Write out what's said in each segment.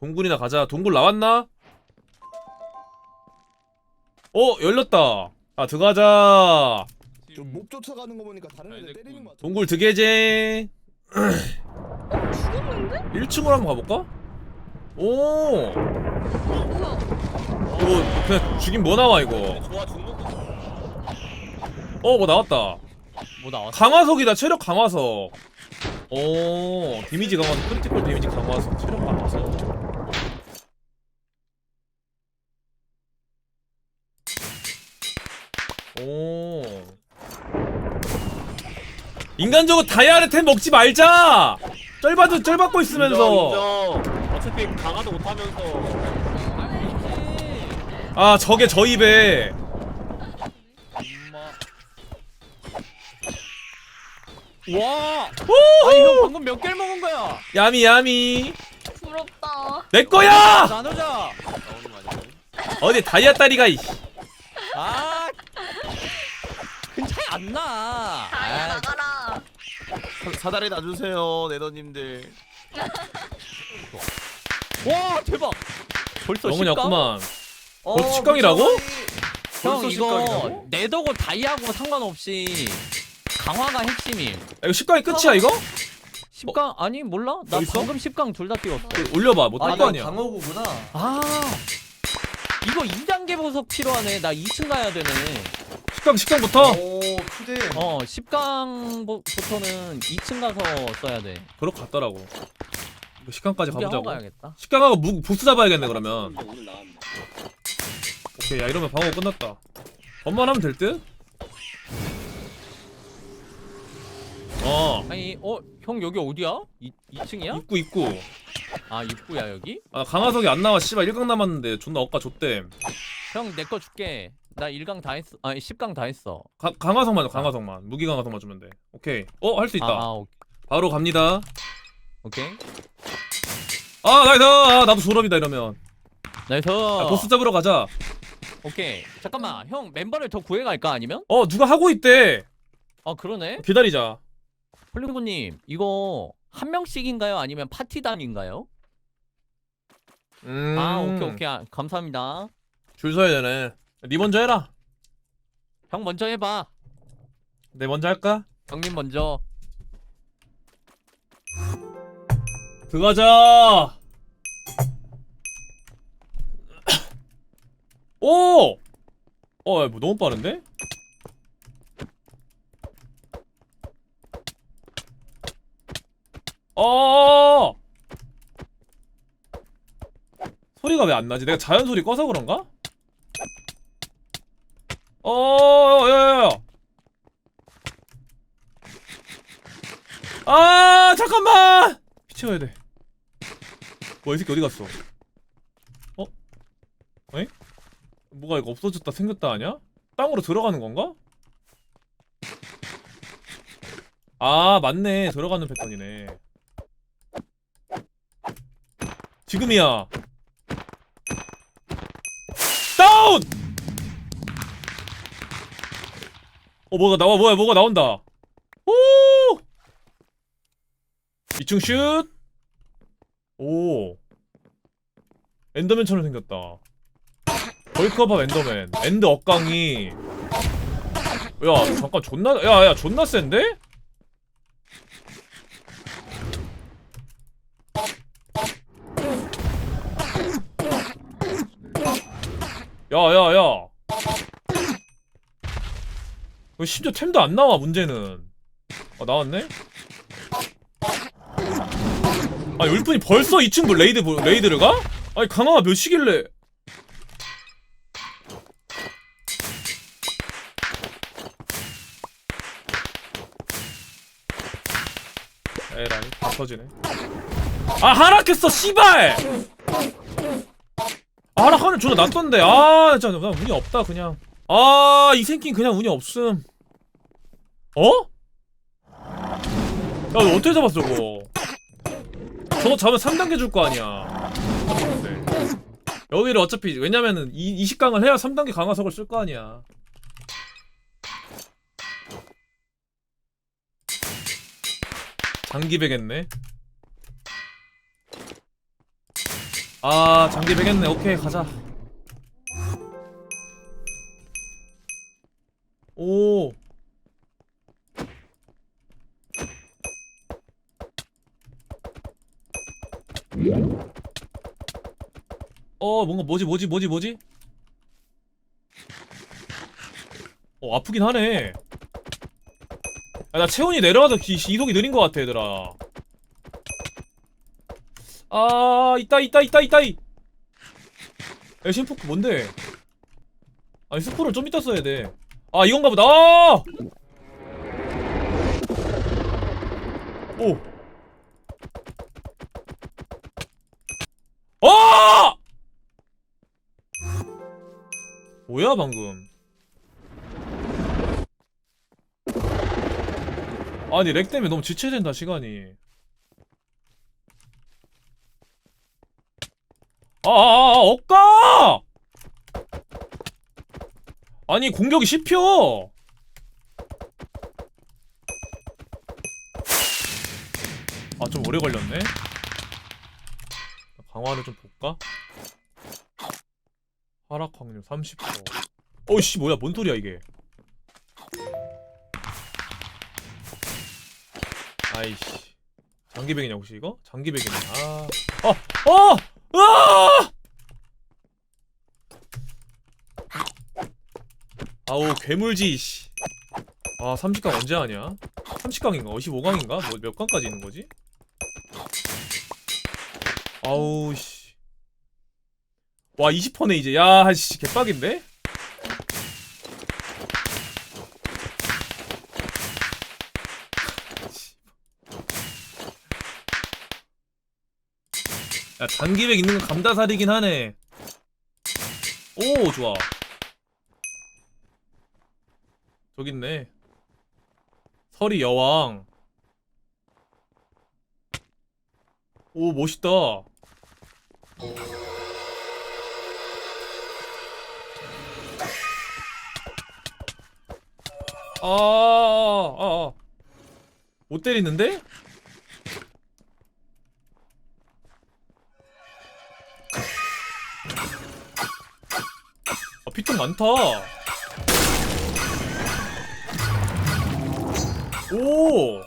동굴이나 가자. 동굴 나왔나? 어 열렸다. 아 들어가자. 좀목 쫓아가는 거 보니까 다른 애들. 때리는 거 같아. 동굴 드게제. 어? 죽었는데? 1층으로 한번 가볼까? 오. 뭐야? 이거 그냥 죽인 뭐 나와 이거? 좋아 중국 어 뭐 나왔다. 뭐 나왔어? 강화석이다 체력 강화석. 오 데미지 강화석 크리티컬 데미지 강화석 체력 강화석. 오. 인간적으로 다이아를 템 먹지 말자. 쩔받도 쩔받고 있으면서. 인정, 인정. 어차피 강화도 못하면서 아 저게 저 입에. 와 오! 아니 형 방금 몇 개를 먹은 거야? 야미 야미. 부럽다. 내 거야. 나누자 나오는 거 아니야? 어디 다이아 다리가 이. 아 큰 차이 안 나 다이아 나가라. 사다리 놔주세요 네더님들. 와 대박 벌써 너무 10강? 였구만. 어, 벌써 식강이라고? 형 벌써 이거? 네더고 다이아고 상관없이 강화가 핵심임 야, 이거 10강이 끝이야 이거? 10강 아니 몰라? 나어 있어? 방금 10강 둘다 띄웠어 올려봐 뭐아딴거 이거 아니야 방어구구나. 아 이거 2단계 보석 필요하네. 나 2층 가야 되네. 10강 10강부터? 오 투대. 어 10강부터는 2층 가서 써야 돼. 그럴 것 같더라고. 이거 10강까지 준비하고 가보자고. 가야겠다. 10강하고 무, 보스 잡아야겠네 그러면. 오케이 야 이러면 방어 끝났다. 번만 하면 될 듯? 어. 아니 어 형 여기 어디야? 2, 2층이야? 입구 입구. 아 입구야 여기? 아 강화석이 안 나와. 씨발 1강 남았는데. 존나 억까 좆댐 형 내 거 줄게. 나 1강 다 했어. 아니 10강 다 했어. 가, 강화석만 줘 강화석만. 무기 강화석만 주면 돼. 오케이. 어 할 수 있다. 아, 아 오- 바로 갑니다. 오케이. 아 나이스! 아, 나도 졸업이다 이러면. 나이스! 아, 보스 잡으러 가자. 오케이. 잠깐만. 형 멤버를 더 구해갈까 아니면? 어 누가 하고 있대. 아 그러네. 기다리자 폴리고님 이거 한 명씩인가요? 아니면 파티단인가요? 음... 아 오케이 오케이. 아, 감사합니다. 줄 서야 되네. 니 먼저 해라. 형 먼저 해봐. 내 먼저 할까? 형님 먼저. 들어가자. 오! 어, 야, 뭐 너무 빠른데? 어! 소리가 왜 안 나지? 내가 자연 소리 꺼서 그런가? 어, 야, 야, 야. 아, 잠깐만! 피 채워야 돼. 뭐야, 이 새끼 어디 갔어? 어? 에? 뭐가 이거 없어졌다 생겼다 하냐? 땅으로 들어가는 건가? 아, 맞네. 들어가는 패턴이네. 지금이야. 다운! 어, 뭐가 나와, 뭐야, 뭐가 나온다. 오! 2층 슛! 오. 엔더맨처럼 생겼다. 벌크업업 엔더맨. 엔드 억강이. 야, 잠깐 존나, 야, 야, 존나 센데? 야, 야, 야. 왜 심지어 템도 안 나와, 문제는. 아, 나왔네? 아, 울분이 벌써 2층 뭐 레이드, 뭐- 레이드를 가? 아니, 강화가 몇이길래. 에라이, 다 터지네. 아, 하락했어, 씨발! 아, 하락하는 존나 낫던데. 아, 진짜, 그냥 운이 없다, 그냥. 아, 이 새끼는 그냥 운이 없음. 어? 야, 너 어떻게 잡았어, 그거? 저거 잡으면 3단계 줄 거 아니야. 여기를 어차피, 왜냐면은, 이, 20강을 해야 3단계 강화석을 쓸 거 아니야. 장기배겠네. 아 장기 베겠네. 오케이 가자. 오. 어 뭔가 뭐지 뭐지 뭐지 뭐지? 어 아프긴 하네. 아, 나 체온이 내려가서 기- 이속이 느린 것 같아 얘들아 아 있다 있다 있다 있다. 이 에신포크 뭔데? 아니 스포를 좀 이따 써야 돼아 이건가 보다. 아! 오. 아! 뭐야 방금? 아니 렉 때문에 너무 지체된다 시간이 아아아 억까 아니 공격이 씹혀 아 좀 오래 걸렸네 강화를 좀 볼까? 하락 확률 30% 어이씨 뭐야 뭔 소리야 이게 아이씨 장기백이냐 혹시 이거? 장기백이네 아 어! 어! 아! 아우 괴물지 씨. 아 30강 언제 하냐? 30강인가? 25강인가? 뭐 몇 강까지 있는 거지? 아우 씨. 와 20%네 이제. 야 씨, 개빡인데? 야 장기백 있는 건 감다살이긴 하네. 오 좋아. 저기 있네. 서리 여왕. 오 멋있다. 아, 아, 아, 아. 못 때리는데? 피통 많다. 오!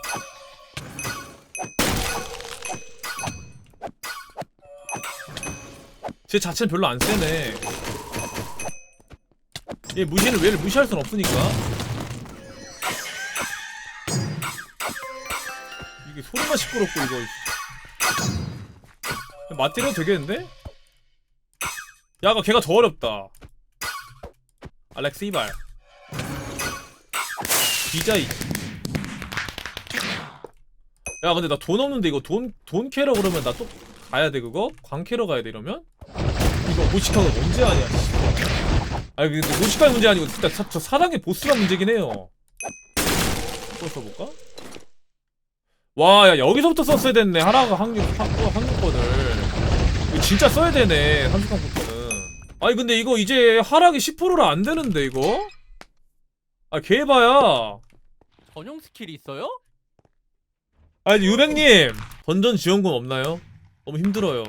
제 자체는 별로 안 세네. 얘 무시는 얘를 무시할 순 없으니까. 이게 소리만 시끄럽고 이거. 맞대려 되겠는데? 야가 걔가 더 어렵다. 알렉스 이발. 디자이. 야 근데 나 돈 없는데 이거 돈 돈 캐러 그러면 나 또 가야 돼 그거? 광 캐러 가야 돼 이러면? 이거 모시카가 언제 하냐 씨. 아니 근데 모시카의 문제 아니고 진짜 사, 저 사랑의 보스가 문제긴 해요 또 써볼까? 와 야 여기서부터 썼어야 됐네 확률 확- 확률권을 이거 진짜 써야 되네 30강부터는 아니 근데 이거 이제 하락이 10%라 안 되는데 이거? 아 개봐야 전용 스킬이 있어요? 아니 유백님 던전 지원금 없나요? 너무 힘들어요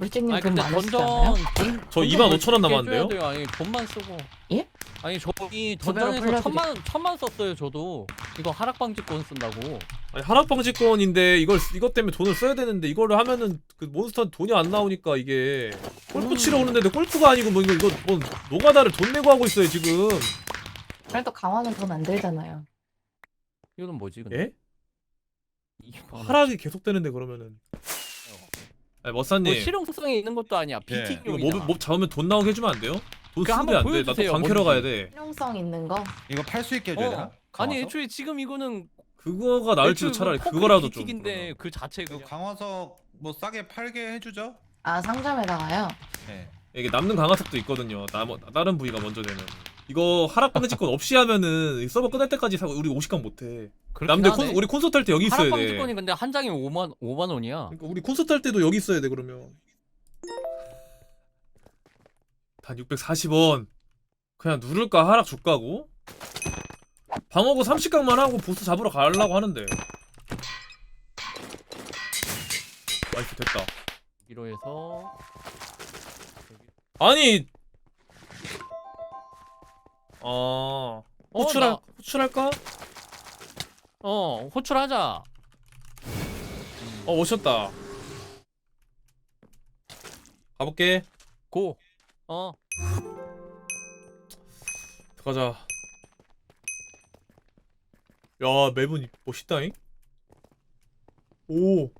아니 돈 근데 많으시잖아요. 던전 돈- 저 던전 2만 뭘 5천 원 남았는데요? 아니 돈만 쓰고 예? 아니 저기 두 배로 던전에서 천만 원 천만 썼어요 저도 이거 하락 방지권 쓴다고 아니 하락방지권인데 이걸 이것 때문에 돈을 써야 되는데 이거를 하면은 그 몬스터 돈이 안 나오니까 이게 골프 음. 치러 오는데 골프가 아니고 뭐 이거 이거 뭐 노가다를 돈 내고 하고 있어요 지금 그래도 강화는 돈 안 들잖아요. 이거는 뭐지 근데 예? 이게 뭐 하락이 계속되는데 그러면은 아니 머사님 뭐 실용성이 있는 것도 아니야 예. 이거 BT용이잖아 몹, 몹 잡으면 돈 나오게 해주면 안 돼요? 돈 쓰면 한번 안돼 나도 보여주세요, 광캐러 뭔지. 가야 돼 실용성 있는 거. 이거 팔 수 있게 해줘야 되나? 어. 아니 강화석? 애초에 지금 이거는 그거가 나을지도 애초에 차라리 뭐 그거라도 좀 그러면. 그 자체 그 그냥 강화석 뭐 싸게 팔게 해주죠? 아 상점에다가요. 네. 이게 남는 강화석도 있거든요 나, 다른 부위가 먼저 되는 이거 하락 방지권 없이 하면은 이 서버 끝날 때까지 사- 우리 50강 못해. 그렇긴 남들 하네. 콘, 우리 콘서트 할 때 여기 있어야 하락 돼 방지권이 근데 한 장에 5만 5만 원이야. 그러니까 우리 콘서트 할 때도 여기 있어야 돼 그러면. 단 640원. 그냥 누를까? 하락 줄까고? 방어구 30강만 하고 보스 잡으러 가려고 하는데. 나이스 됐다. 이로 해서. 아니 아 호출할 나- 호출할까? 어 호출하자. 어 오셨다. 가볼게. 고. 어. 가자. 야 맵은 멋있다잉. 오.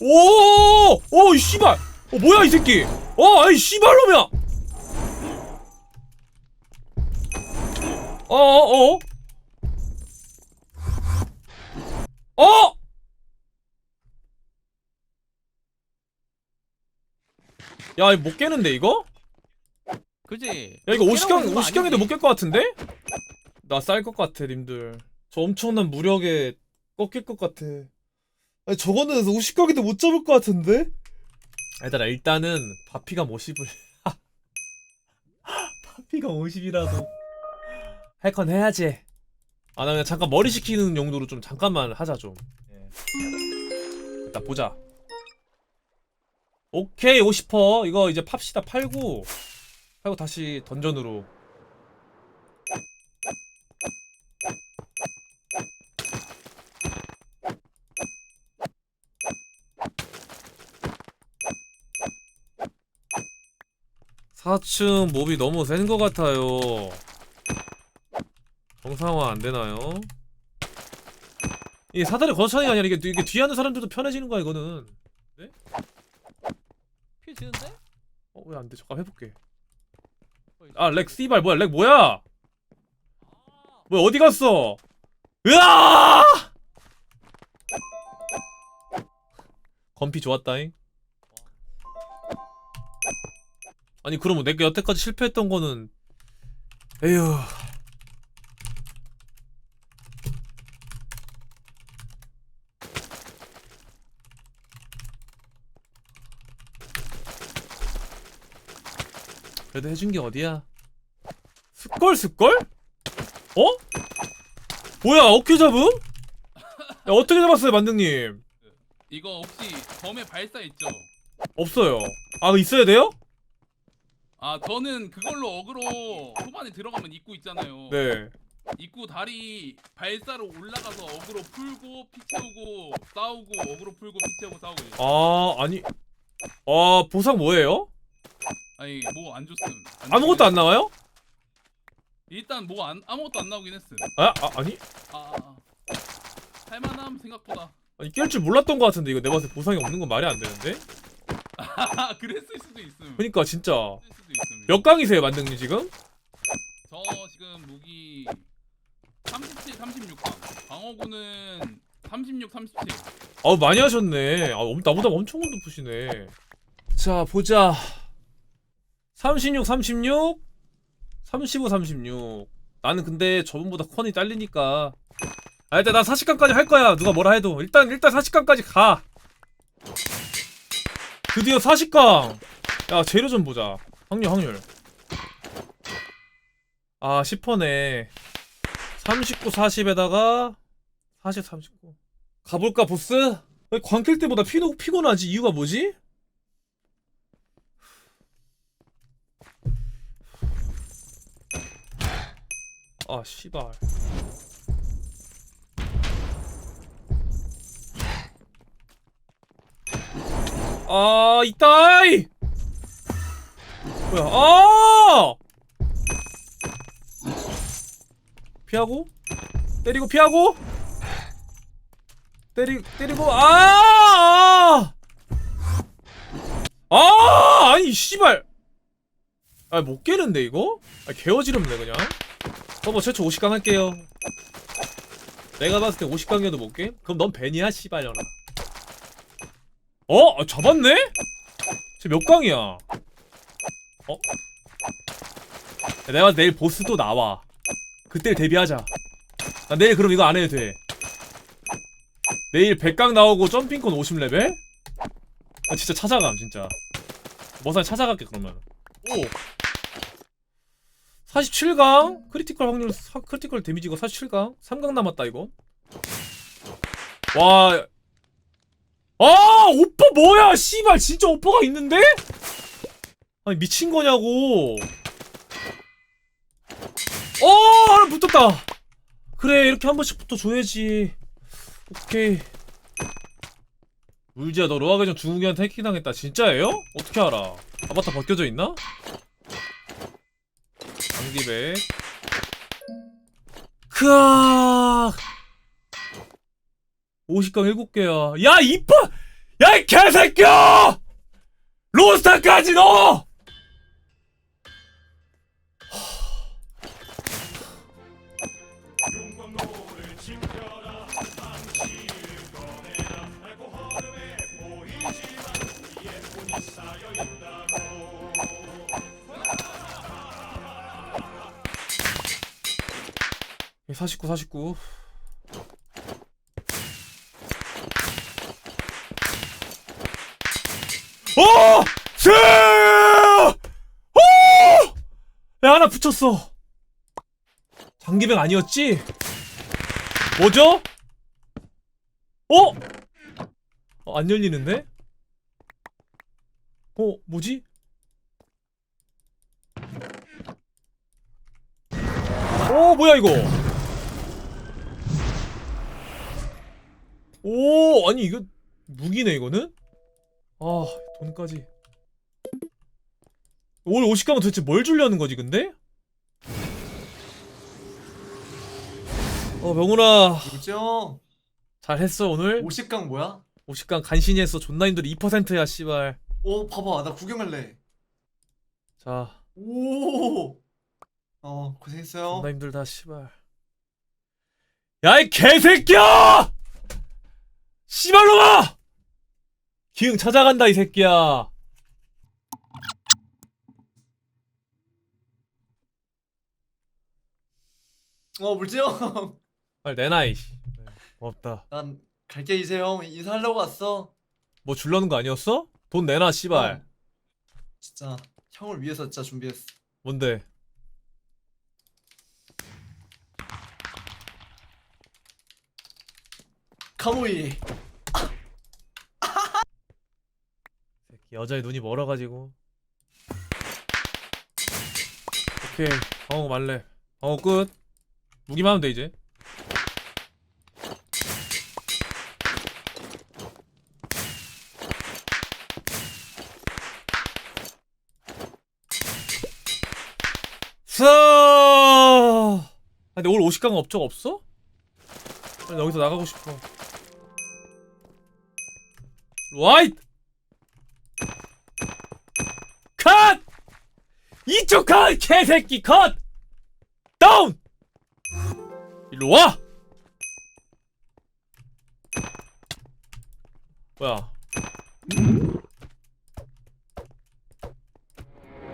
오! 오, 이 씨발! 어, 뭐야, 이 새끼! 어, 아이, 씨발놈이야! 어, 어, 어? 어! 야, 이거 못 깨는데, 이거? 그지. 야, 이거 깨라고 50경, 하는 거 50경인데 아니지? 못깰 것 같은데? 나 쌀 것 같아, 님들. 저 엄청난 무력에 꺾일 것 같아. 아니, 저거는 50경인데 못 잡을 것 같은데? 얘들아, 일단은, 바피가 50을. 바피가 50이라도. 할 건 해야지. 아, 나 그냥 잠깐 머리 식히는 용도로 좀 잠깐만 하자, 좀. 예. 일단 보자. 오케이, 50퍼. 이거 이제 팝시다, 팔고. 팔고 다시 던전으로. 사층 몹이 너무 센 것 같아요. 정상화 안 되나요? 이 사다리 거쳐차이가 아니라 이게, 이게 뒤에 하는 사람들도 편해지는 거야 이거는. 피해 지는데? 어 왜 안 돼? 잠깐 해볼게. 아 렉 씨발 뭐야 렉 뭐야? 뭐야 어디 갔어? 으아! 건피 좋았다잉. 아니 그러면 내가 여태까지 실패했던 거는 에휴 그래도 해준 게 어디야? 스걸 스걸? 어? 뭐야 어떻게 잡음? 야 어떻게 잡았어요 만등님? 이거 혹시 검의 발사 있죠? 없어요. 아 있어야 돼요? 아 저는 그걸로 어그로 초반에 들어가면 입구 있잖아요. 네. 입구 다리 발사로 올라가서 어그로 풀고 피 채우고 싸우고 어그로 풀고 피 채우고 싸우고 이래요. 아 아니. 아 보상 뭐예요? 아니 뭐 안 줬음. 안 아무것도 안 나와요? 일단 뭐 안 아무것도 안 나오긴 했음. 아, 아 아니 아, 아, 아. 할만함 생각보다. 아니 깰 줄 몰랐던 것 같은데 이거 내 봤을 때 보상이 없는 건 말이 안 되는데? 아 그랬을 수도 있음. 그러니까 진짜 그랬을 수도 있음. 몇 강이세요 만등님 지금? 저 지금 무기 37, 36강. 방어구는 36, 37. 아우 많이 하셨네. 아 엄- 나보다 엄청 높으시네. 자 보자. 36, 36, 35, 36. 나는 근데 저분보다 컨이 딸리니까. 아 일단 나 40강까지 할 거야. 누가 뭐라 해도 일단 일단 40강까지 가. 드디어 40강. 야 재료 좀 보자. 확률 확률. 아 10퍼네. 39, 40에다가 40, 39. 가볼까 보스? 왜 광킬 때보다 피, 피곤하지? 이유가 뭐지? 아 씨발 아 이따이 뭐야 아 피하고 때리고 피하고 때리 때리고 아! 아! 아니 씨발. 아 못 깨는데 이거? 아 개어지럽네 그냥. 서버 최초 50강 할게요. 내가 봤을 때 50강이어도 못 깨? 그럼 넌 벤이야 씨발려나. 어? 아, 잡았네? 쟤몇 강이야? 어? 야, 내가 내일 보스도 나와. 그때 대비하자. 나 내일 그럼 이거 안 해도 돼. 내일 100강 나오고 점핑콘 50레벨? 아 진짜 찾아감 진짜 머사 찾아갈게 그러면 오 47강 크리티컬 확률 사- 크리티컬 데미지가 47강? 3강 남았다 이거. 와. 아 오빠 뭐야? 씨발 진짜 오빠가 있는데? 아니 미친 거냐고. 어 하나 붙었다. 그래 이렇게 한 번씩 붙어줘야지. 오케이. 울지야 너 로아가 전 중국이한테 해킹당했다. 진짜예요? 어떻게 알아? 아바타 벗겨져 있나? 장기백. 크악! 50강 7개야. 야 이뻐! 야이 개새끼야! 로스타까지 넣어 49 49 어! 스! 어! 야, 하나 붙였어. 장기백 아니었지? 뭐죠? 어? 어, 안 열리는데? 어, 뭐지? 어, 뭐야, 이거? 오, 아니, 이거, 무기네, 이거는? 아, 돈까지. 올 50강은 도대체 뭘 주려는 거지, 근데? 어, 명훈아. 이죠 잘했어, 오늘? 50강 뭐야? 50강 간신히 했어. 존나 힘들어. 2%야, 씨발. 오 봐봐 나 구경할래 자, 오 어, 고생했어요 존나 힘들다, 씨발. 야, 이 개새끼야! 씨발놈아! 기흥 찾아간다, 이 새끼야. 어 물지 형. 빨리 내놔, 이 씨. 고맙다. 난 갈게 이제 형 인사하려고 왔어 뭐 줄라는 거 아니었어? 돈 내놔, 씨발. 형, 진짜 형을 위해서 진짜 준비했어 뭔데? 카모이. 여자의 눈이 멀어가지고. 오케이 방어 말래. 방어 끝. 무기만 하면 돼 이제. 사 아, 근데 오늘 50강 업적 없어? 나 여기서 나가고 싶어 와이트 컷! 이쪽 컷! 개새끼 컷! 다운! 일로 와! 뭐야?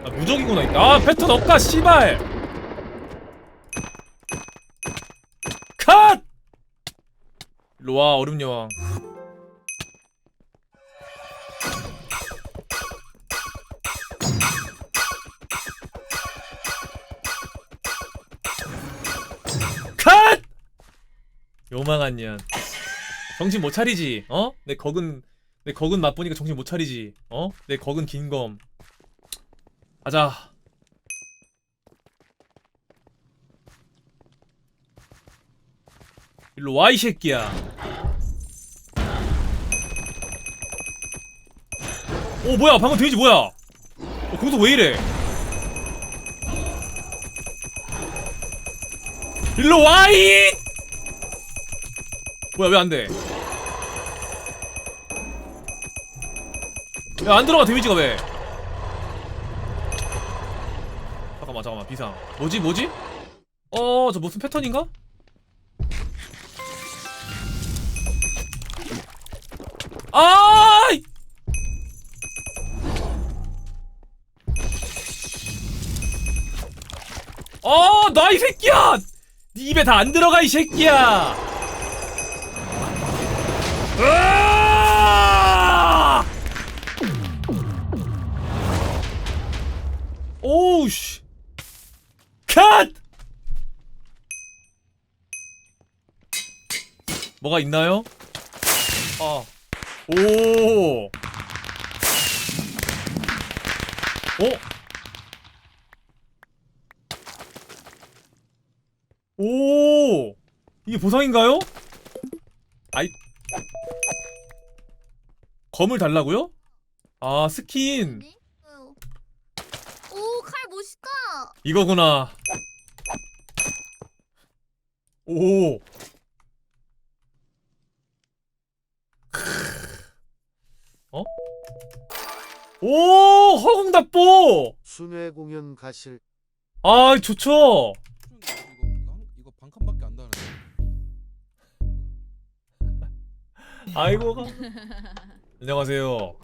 아 무적이구나 아 패턴 없까 씨발 컷! 일로 와 얼음 여왕 요망한 년 정신 못 차리지 어? 내 거근 내 거근 맛보니까 정신 못 차리지 어? 내 거근 긴검 가자 일로 와 이 새끼야 오 뭐야 방금 데미지 뭐야 어 거기서 왜 이래 일로 와이! 뭐야 왜 안 돼? 왜안 들어가 데미지가 왜? 잠깐만 잠깐만 비상. 뭐지 뭐지? 어 저 무슨 패턴인가? 아! 어, 나 이 새끼야! 네 입에 다 안 들어가 이 새끼야. 으아! 오우 씨. 컷! 뭐가 있나요? 아. 오. 어? 오. 이게 보상인가요? 아이. 검을 달라고요? 아, 스킨. 오 칼 멋있다. 이거구나. 오. 어? 오, 허공답보. 순회 공연 가실 아, 좋죠. 아이고. 가- 안녕하세요.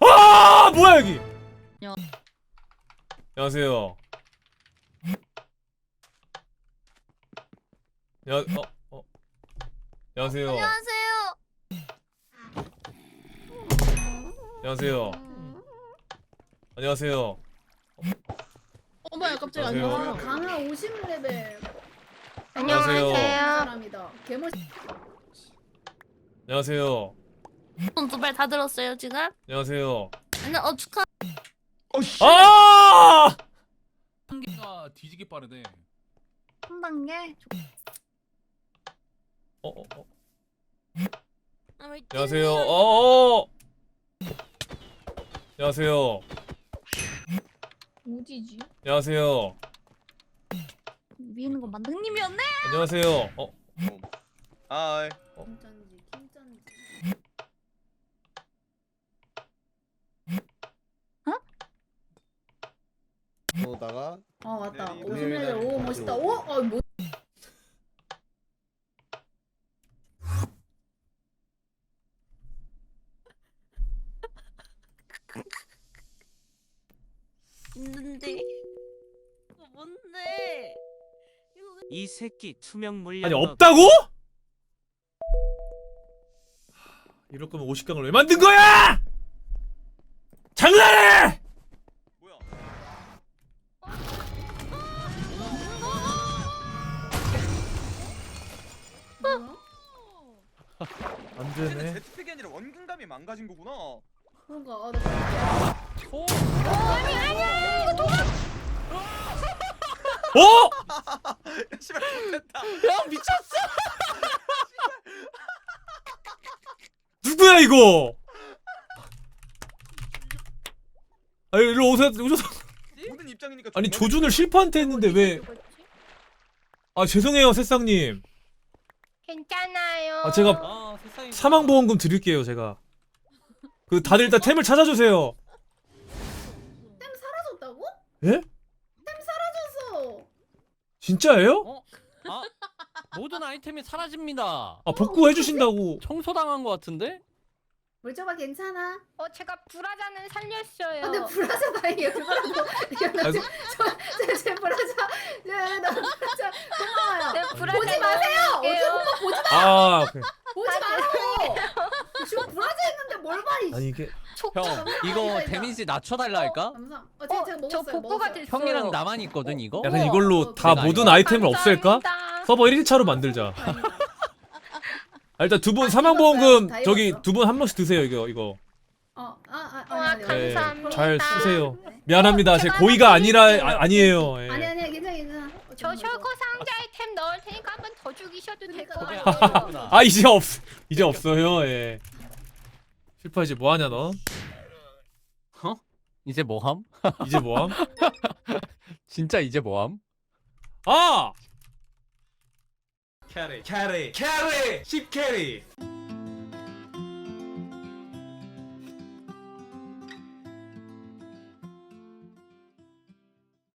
아, 뭐야 여기? 야. 안녕하세요. 야, 어, 어. 안녕하세요. 안녕하세요. 안녕하세요. 안녕하세요. 어머야 갑자기 안녕하세요. 안녕하세요. 강화 50레벨 안녕하세요. 사람이다. 개멋. 안녕하세요. 두발 다 들었어요 지금? 안녕하세요. 안녕 어 축하. 아! 한개가 뒤지게 빠르네. 한 단계. 어, 어, 어. 아, 왜 안녕하세요. 어, 어. 안녕하세요. 어디지? 안녕하세요. 위에 있는 건 만등님이었네? 안녕하세요. 어, 아이. 김짠지 김짠지. 오다가 아 맞다. 네, 50레벨 오 네. 멋있다. 오, 어 뭐? 있는데. 이거 뭔데? 이 새끼 투명 물량 아니 없다고? 이럴 거면 50강을 왜 만든 거야? 입장이니까 아니 조준을 실프한테 했는데 왜? 아 죄송해요 새싹님. 괜찮아요. 아 제가 아 세상에 사망보험금 드릴게요 제가. 그 다들 일단 템을 찾아주세요. 사라졌다고? 예? 사라졌어. 진짜예요? 어? 아 모든 아이템이 사라집니다 아 복구해 주신다고. 청소당한 것 같은데? 물줘봐 괜찮아. 어 제가 브라자는 살렸어요. 아, 근데 브라자 아니에요. 그거라도. 아, 저제 브라자. 네나 브라자 고마워요. 네, 브라자 보지 마세요. 어제 보지 마. 아 오케이. 보지 아, 말라고. 지금 브라자 했는데 뭘 말이? 아니 이게 촉. 형 이거 데미지 낮춰달라니까? 감사. 어, 제가, 제가 먹었어요. 저 복구가 먹었어요. 됐어요. 형이랑 나만 있거든 이거? 약간 우와. 이걸로 다 모든 아이템을 없앨까? 감사합니다. 서버 1일차로 만들자. 아니다. 아, 일단 두분다 사망보험금 입었어요? 다 저기 입었어? 두 분 한 번씩 드세요 이거 이거. 어, 아, 아, 아, 와, 아니, 아니, 네, 감사합니다. 잘 쓰세요. 네. 미안합니다. 제 제가 고의가 아니라. 아, 아니에요. 예. 아니 아니 괜찮아 괜찮아. 어, 저. 셜코 상자 아이템 넣을 테니까 한 번 더 죽이셔도 될것 그러니까. 같아요. 아 이제 없 이제 없어요. 예. 실파 이제 뭐 하냐 너? 이제 뭐함? 이제 뭐함? 진짜 이제 뭐함? 아! 캐리. 캐리. 캐리. 10캐리.